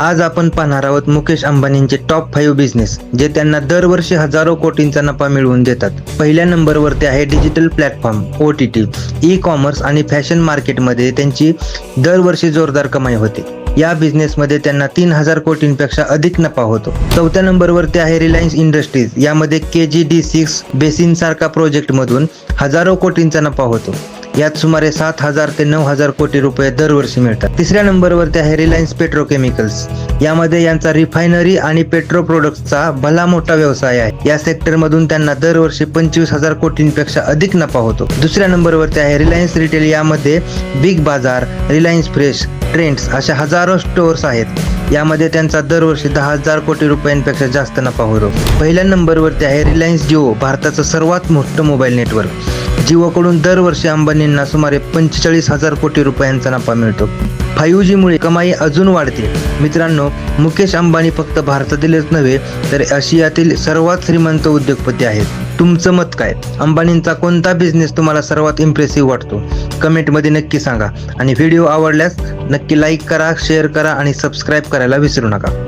आज आपण पाहणार आहोत मुकेश अंबानींचे टॉप फाईव्ह बिझनेस जे त्यांना दरवर्षी हजारो कोटींचा नफा मिळवून देतात. पहिल्या नंबरवरती आहे digital platform O T T E commerce आणि फॅशन मार्केटमध्ये त्यांची दरवर्षी जोरदार कमाई होते. या बिझनेसमध्ये त्यांना तीन हजार कोटींपेक्षा अधिक नफा होतो. चौथ्या नंबरवरती आहे रिलायन्स इंडस्ट्रीज यामध्ये K G D six basin सारखा प्रोजेक्टमधून हजारो कोटींचा नफा होतो. यात सुमारे सात हजार ते नऊ हजार कोटी रुपये दरवर्षी मिळतात. तिसऱ्या नंबरवरती आहे रिलायन्स पेट्रोकेमिकल्स यामध्ये यांचा रिफायनरी आणि पेट्रो प्रोडक्ट्सचा भला मोठा व्यवसाय आहे. या सेक्टरमधून त्यांना दरवर्षी पंचवीस हजार कोटींपेक्षा अधिक नफा होतो. दुसऱ्या नंबरवरती आहे रिलायन्स रिटेल यामध्ये Big Bazaar Reliance Fresh Trends अशा हजारो स्टोअर्स आहेत. यामध्ये त्यांचा दरवर्षी दहा हजार कोटी रुपयांपेक्षा जास्त नफा होतो. पहिल्या नंबरवरती आहे रिलायन्स जिओ भारताचं सर्वात मोठं मोबाईल नेटवर्क जिओकडून दरवर्षी अंबानींना सुमारे पंचेचाळीस हजार कोटी रुपयांचा नफा मिळतो. फाईव्ह जीमुळे कमाई अजून वाढते. मित्रांनो मुकेश अंबानी फक्त भारतातीलच नव्हे तर आशियातील सर्वात श्रीमंत उद्योगपती आहेत. तुमचं मत काय? अंबानींचा कोणता बिझनेस तुम्हाला सर्वात इम्प्रेसिव्ह वाटतो? कमेंटमध्ये नक्की सांगा. आणि व्हिडिओ आवडल्यास नक्की लाईक करा शेअर करा आणि सबस्क्राईब करायला विसरू नका.